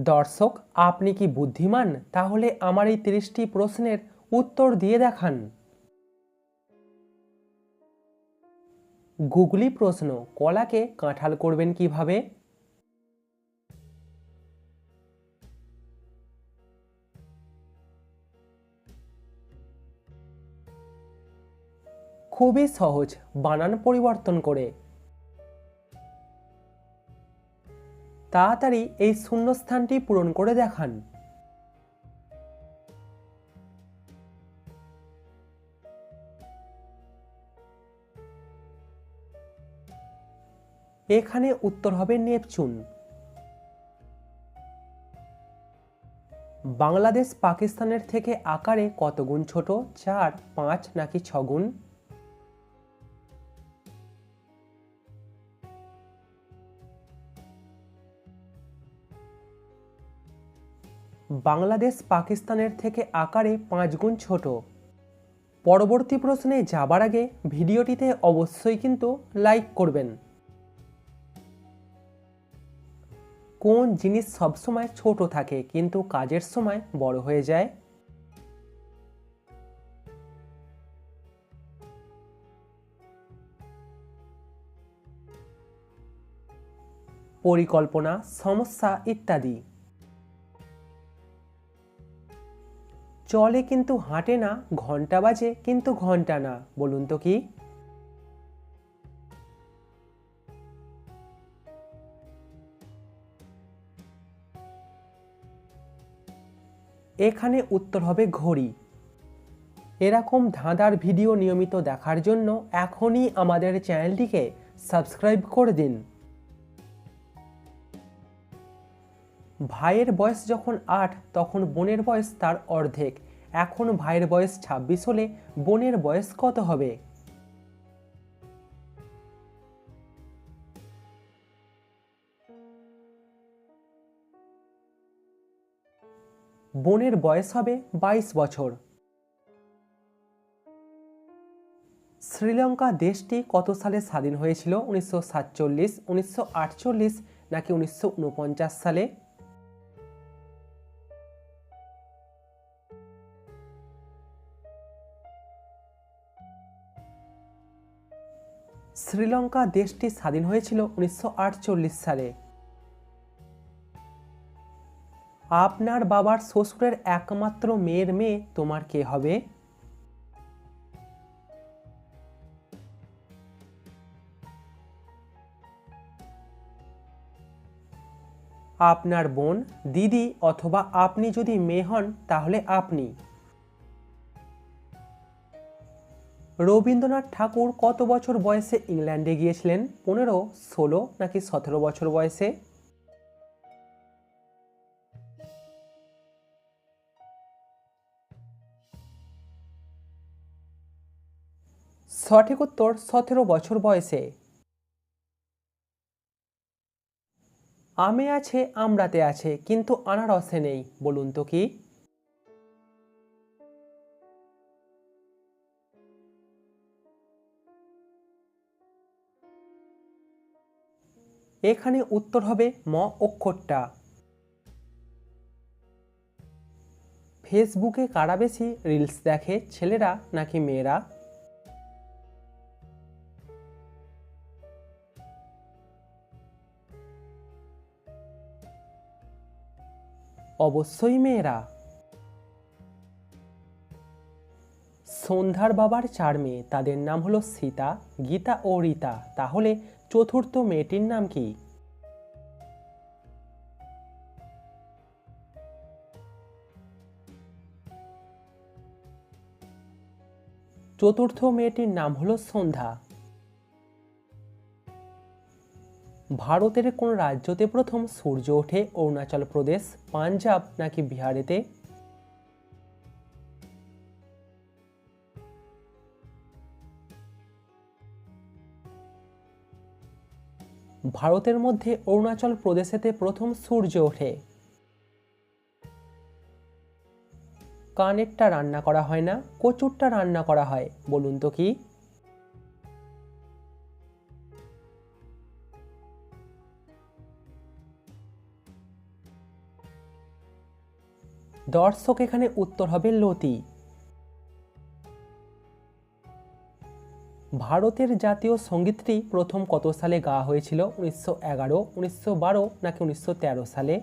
দর্শক, আপনি কি বুদ্ধিমান? তাহলে আমার এই তিরিশটি প্রশ্নের উত্তর দিয়ে দেখান। গুগলি প্রশ্ন, কলাকে কাঁঠাল করবেন কীভাবে? খুবই সহজ, বানান পরিবর্তন করে। তাড়াতাড়ি এই শূন্যস্থানটি পূরণ করে দেখান। এখানে উত্তর হবে নেপচুন। বাংলাদেশ পাকিস্তানের থেকে আকারে কত গুণ ছোট? চার, পাঁচ নাকি ছ বাংলাদেশ পাকিস্তানের থেকে আকারে পাঁচ গুণ ছোট। পরবর্তী প্রশ্নে যাবার আগে ভিডিওটিতে অবশ্যই কিন্তু লাইক করবেন। কোন জিনিস সবসময় ছোট থাকে কিন্তু কাজের সময় বড় হয়ে যায়? পরিকল্পনা, সমস্যা ইত্যাদি। চলে কিন্তু হাঁটে না, ঘণ্টা বাজে কিন্তু ঘণ্টা না, বলুন তো কি? এখানে উত্তর হবে ঘড়ি। এরকম ধাঁধার ভিডিও নিয়মিত দেখার জন্য এখনই আমাদের চ্যানেলটিকে সাবস্ক্রাইব করে দিন। ভাইয়ের বয়স যখন আট, তখন বোনের বয়স তার অর্ধেক। এখন ভাইয়ের বয়স ছাব্বিশ হলে বোনের বয়স কত হবে? বোনের বয়স হবে বাইশ বছর। শ্রীলঙ্কা দেশটি কত সালে স্বাধীন হয়েছিল? উনিশশো সাতচল্লিশ, উনিশশো আটচল্লিশ নাকি উনিশশো উনপঞ্চাশ সালে? শ্রীলঙ্কা দেশটি স্বাধীন হয়েছিল উনিশশো আটচল্লিশ সালে। আপনার বাবার শ্বশুরের একমাত্র মেয়ের মেয়ে তোমার কে হবে? আপনার বোন, দিদি অথবা আপনি যদি মেয়ে হন, তাহলে আপনি। রবীন্দ্রনাথ ঠাকুর কত বছর বয়সে ইংল্যান্ডে গিয়েছিলেন? পনেরো, ষোলো নাকি সতেরো বছর বয়সে? সঠিক উত্তর, সতেরো বছর বয়সে। আমে আছে, আমরাতে আছে, কিন্তু আনারসে নেই, বলুন তো কি? এখানে উত্তর হবে ম অক্ষরটা। ফেসবুকে কারা বেশি রিলস দেখে, ছেলেরা নাকি মেয়েরা? অবশ্যই মেয়েরা। সন্ধ্যার বাবার চার মেয়ে, তাদের নাম হলো সীতা, গীতা ও রীতা। তাহলে চতুর্থ মেয়েটির নাম কি? চতুর্থ মেয়েটির নাম হলো সন্ধ্যা। ভারতের কোন রাজ্যতে প্রথম সূর্য ওঠে? অরুণাচল প্রদেশ, পাঞ্জাব নাকি বিহারেতে? ভারতের মধ্যে অরুণাচল প্রদেশেতে প্রথম সূর্য ওঠে। কানেরটা রান্না করা হয় না, কচুরটা রান্না করা হয়, বলুন তো কি? দর্শক এখানে উত্তর হবে লতি। ভারতের জাতীয় সঙ্গীতটি প্রথম কত সালে গাওয়া হয়েছিল? উনিশশো এগারো, উনিশশো বারো নাকি উনিশশো তেরো সালে?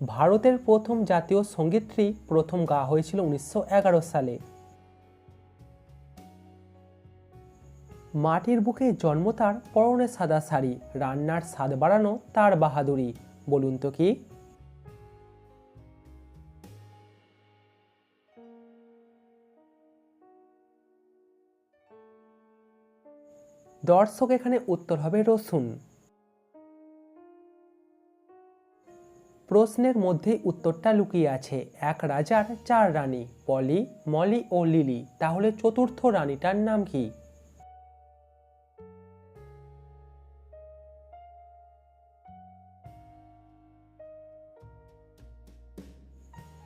ভারতের প্রথম জাতীয় সঙ্গীতটি প্রথম গাওয়া হয়েছিল উনিশশো এগারো সালে। মাটির বুকে জন্ম তার পরনে সাদা শাড়ি, রান্নার স্বাদ বাড়ানো তার বাহাদুরি। বলুন তো কি? দর্শক, এখানে উত্তর হবে রসুন। প্রশ্নের মধ্যে উত্তরটা লুকিয়ে আছে। এক রাজার চার রানী, পলি, মলি ও লিলি। তাহলে চতুর্থ রানীটার নাম কি?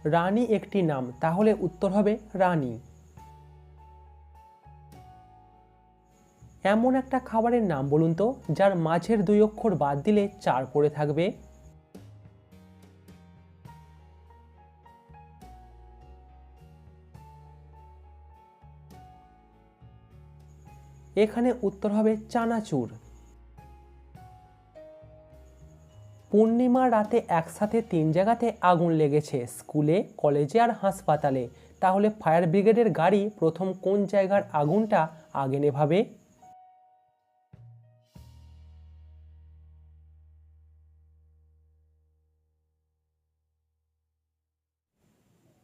রানী একটি নাম, তাহলে উত্তর হবে রানী। এমন একটা খাবারের নাম বলুন তো, যার মাঝের দুই অক্ষর বাদ দিলে চার পড়ে থাকবে। এখানে উত্তর হবে চানাচুর। পূর্ণিমা রাতে একসাথে তিন জায়গাতে আগুন লেগেছে, স্কুলে, কলেজে আর হাসপাতালে। তাহলে ফায়ার ব্রিগেডের গাড়ি প্রথম কোন জায়গার আগুনটা আগে নেভাবে?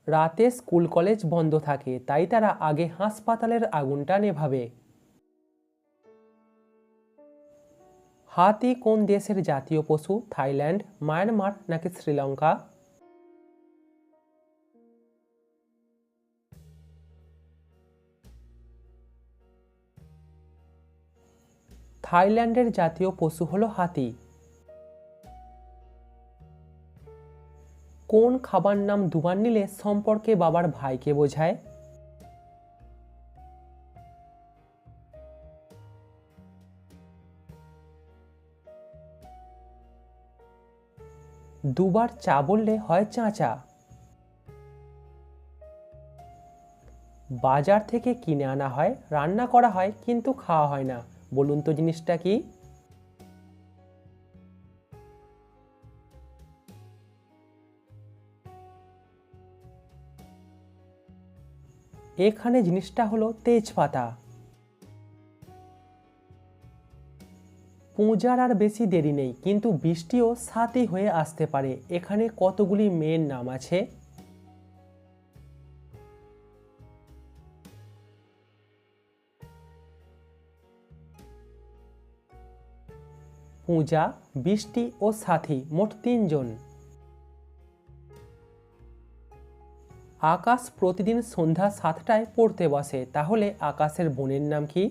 রাতে স্কুল কলেজ বন্ধ থাকে, তাই তারা আগে হাসপাতালের আগুনটা নেভাবে। হাতি কোন দেশের জাতীয় পশু? থাইল্যান্ড, মায়ানমার নাকি শ্রীলঙ্কা? থাইল্যান্ডের জাতীয় পশু হলো হাতি। কোন খাবার নাম দুবার নিলে সম্পর্কে বাবার ভাইকে বোঝায়? দুবার চা বললে হয় চাঁচা। বাজার থেকে কিনে আনা হয়, রান্না করা হয়, কিন্তু খাওয়া হয় না। বলুন তো জিনিসটা কি? এখানে জিনিসটা হলো তেজপাতা। পূজার আর বেশি দেরি নেই, কিন্তু বৃষ্টিও সাথে হয়ে আসতে পারে। এখানে কতগুলি মেয়ের নাম আছে? পূজা, বৃষ্টি ও সাথী, মোট তিনজন। আকাশ প্রতিদিন সন্ধ্যা সাতটায় পড়তে বসে, তাহলে আকাশের বোনের নাম কি?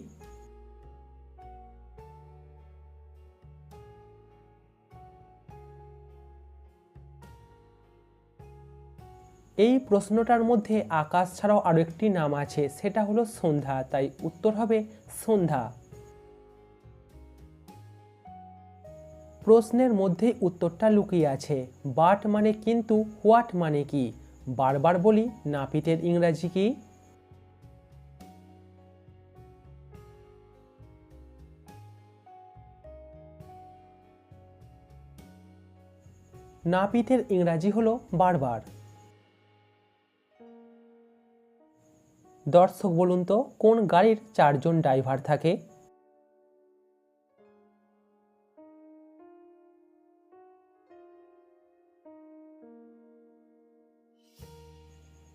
এই প্রশ্নটার মধ্যে আকাশ ছাড়াও আরও একটি নাম আছে, সেটা হলো সন্ধ্যা। তাই উত্তর হবে সন্ধ্যা। প্রশ্নের মধ্যে উত্তরটা লুকিয়ে আছে। বাট মানে কিন্তু হোয়াট মানে কি? বারবার বলি, নাপিতের ইংরাজি কি? নাপিতের ইংরাজি হলো বারবার। দর্শক বলুন তো, কোন গাড়ির চারজন ড্রাইভার থাকে?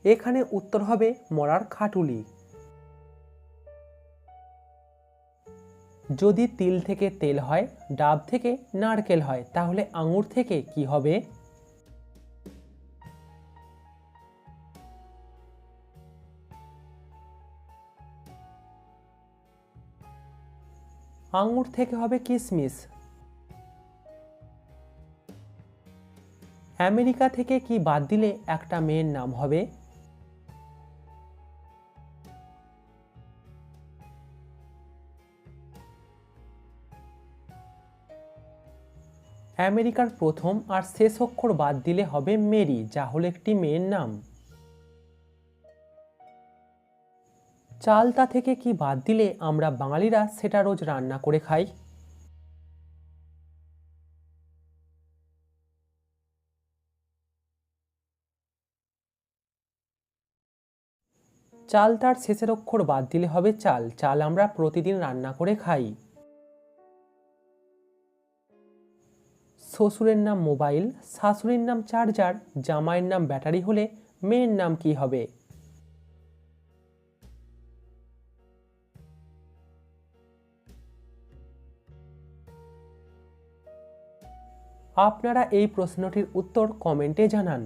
এখানে উত্তর হবে মরার খাটুলি। যদি তিল থেকে তেল হয়, ডাব থেকে নারকেল হয়, তাহলে আঙুর থেকে কি হবে? আঙুর থেকে হবে কিসমিস। আমেরিকা থেকে কি বাদ দিলে একটা মেয়ের নাম হবে? আমেরিকার প্রথম আর শেষ অক্ষর বাদ দিলে হবে মেরি, যা হলো একটি মেয়ের নাম। চালতা থেকে কি বাদ দিলে আমরা বাঙালিরা সেটা রোজ রান্না করে খাই? চাল তার শেষের অক্ষর বাদ দিলে হবে চাল। চাল আমরা প্রতিদিন রান্না করে খাই। শ্বশুরের নাম মোবাইল, শাশুড়ির নাম চার্জার, জামাইয়ের নাম ব্যাটারি হলে মেয়ের নাম কি হবে? আপনারা এই প্রশ্নটির উত্তর কমেন্টে জানান।